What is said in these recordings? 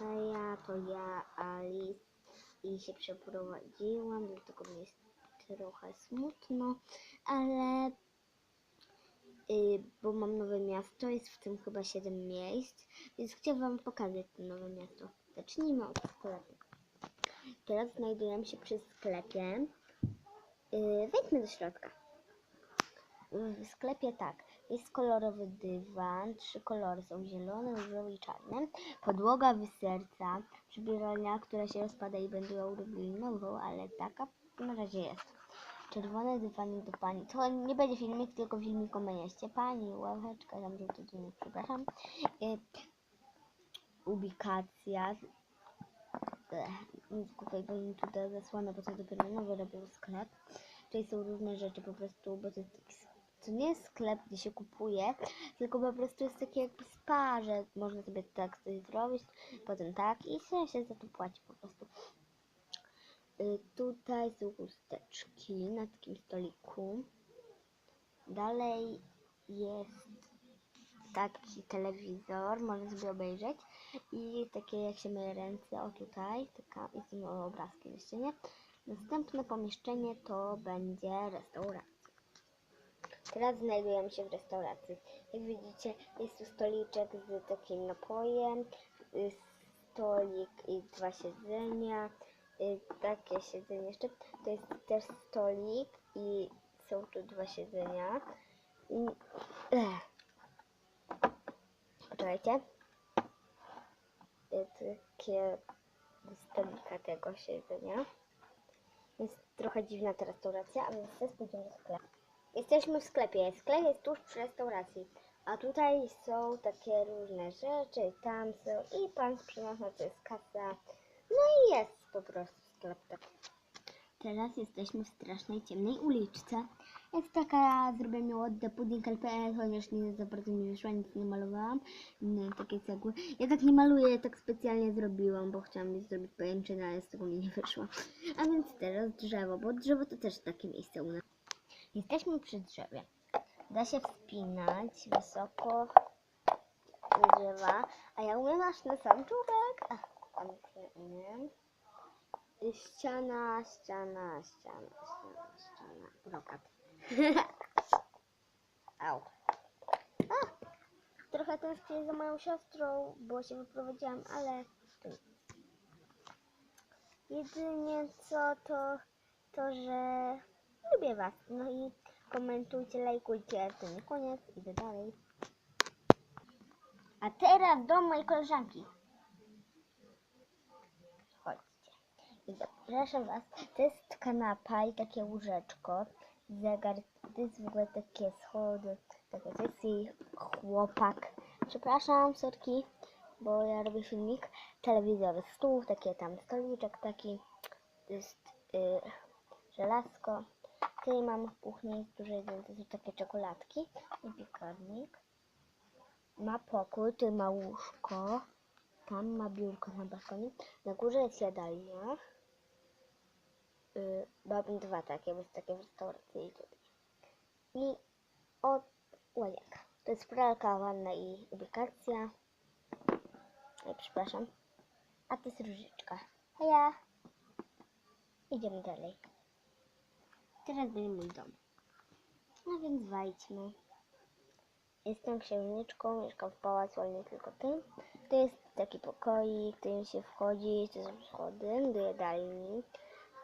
Heja, to ja, Alice i się przeprowadziłam, dlatego mi jest trochę smutno, ale y, bo mam nowe miasto, jest w tym chyba 7 miejsc, więc chciałam Wam pokazać to nowe miasto. Zacznijmy od sklepu. Teraz znajdujemy się przy sklepie. Y, wejdźmy do środka. W sklepie tak, jest kolorowy dywan, trzy kolory są zielony, różowy i czarny. Podłoga wyserca, przybieralnia, która się rozpada i będę ją nową, ale taka na razie jest. Czerwony dywanik do pani. To nie będzie filmik, tylko filmik o mieście. Pani, ławeczka, tam żółty dywanik, przepraszam. Y, ubikacja. Ech, Nic bo im tutaj zasłona, bo to dopiero nowy robił sklep. Tutaj są różne rzeczy po prostu, bo to jest to nie jest sklep, gdzie się kupuje, tylko po prostu jest takie jakby spa, że można sobie tak coś zrobić, potem tak i się, się za to płaci po prostu. Y, tutaj są chusteczki na takim stoliku. Dalej jest taki telewizor, można sobie obejrzeć i takie jak się myje ręce, o tutaj, taka, i z tym obrazkiem jeszcze, nie? Następne pomieszczenie to będzie restauracja. Teraz znajdujemy się w restauracji. Jak widzicie, jest tu stoliczek z takim napojem, y, stolik i dwa siedzenia, y, takie siedzenie jeszcze. To jest też stolik i są tu dwa siedzenia. I, ech. Poczekajcie. Y, Takie stolika tego siedzenia. Jest trochę dziwna ta restauracja, a więc teraz pójdziemy do sklepu. Jesteśmy w sklepie. Sklep jest tuż przy restauracji. A tutaj są takie różne rzeczy, tam są i pan sprzedaży, to jest kasa. No i jest po prostu sklep. Teraz jesteśmy w strasznej ciemnej uliczce. Jest taka zrobiona od The Pudding LPL, chociaż nie za bardzo mi wyszła, nic nie malowałam. No, takie cegły. Ja tak nie maluję, tak specjalnie zrobiłam, bo chciałam zrobić pajęczynę, ale z tego mi nie wyszło. A więc teraz drzewo, bo drzewo to też takie miejsce u nas. Jesteśmy przy drzewie. Da się wspinać wysoko do drzewa, a ja umiem aż na sam tam nie Ściana, ściana, ściana, ściana, ściana. Brokat. Au. A, trochę tęsknię za moją siostrą, bo się wyprowadziłam, ale. Jedynie co to, to że lubię was. No i komentujcie, lajkujcie. Nie koniec, idę dalej. A teraz do mojej koleżanki. Chodźcie. I zapraszam was. To jest kanapa i takie łóżeczko. Zegar. To jest w ogóle takie schody. Takie to jest jej chłopak. Przepraszam, sorki, bo ja robię filmik. Telewizory, stół, takie tam stoliczek taki. To jest y, żelazko. Tutaj mam w kuchni jest duże jedzenie, to takie czekoladki i piekarnik. Ma pokój, tu ma łóżko. Tam ma biurko na balkonie. Na górze jest jadalnia. Yy, mam dwa takie, bo jest takie w restauracji i tutaj. I od łazienka. To jest pralka, wanna i ubikacja. Oj, przepraszam. A to jest różyczka. A ja. Idziemy dalej. Teraz będzie mój dom. No więc wejdźmy. Jestem księżniczką, mieszkam w pałacu, ale nie tylko tym. To jest taki pokoik, którym się wchodzi, to są schody do jadalni.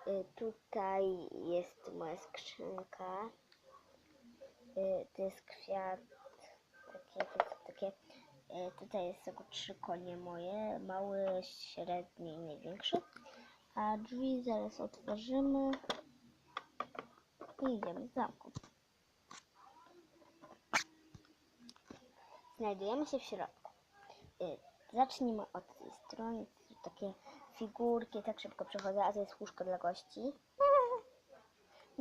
Y, tutaj jest moja skrzynka. Y, to jest kwiat. Takie, jest takie. Y, tutaj jest tylko trzy konie moje. Mały, średni i największy. A drzwi zaraz otworzymy. Idziemy z zamku. Znajdujemy się w środku. Y, Zacznijmy od tej strony. Takie figurki, tak szybko przechodzę, a to jest łóżko dla gości.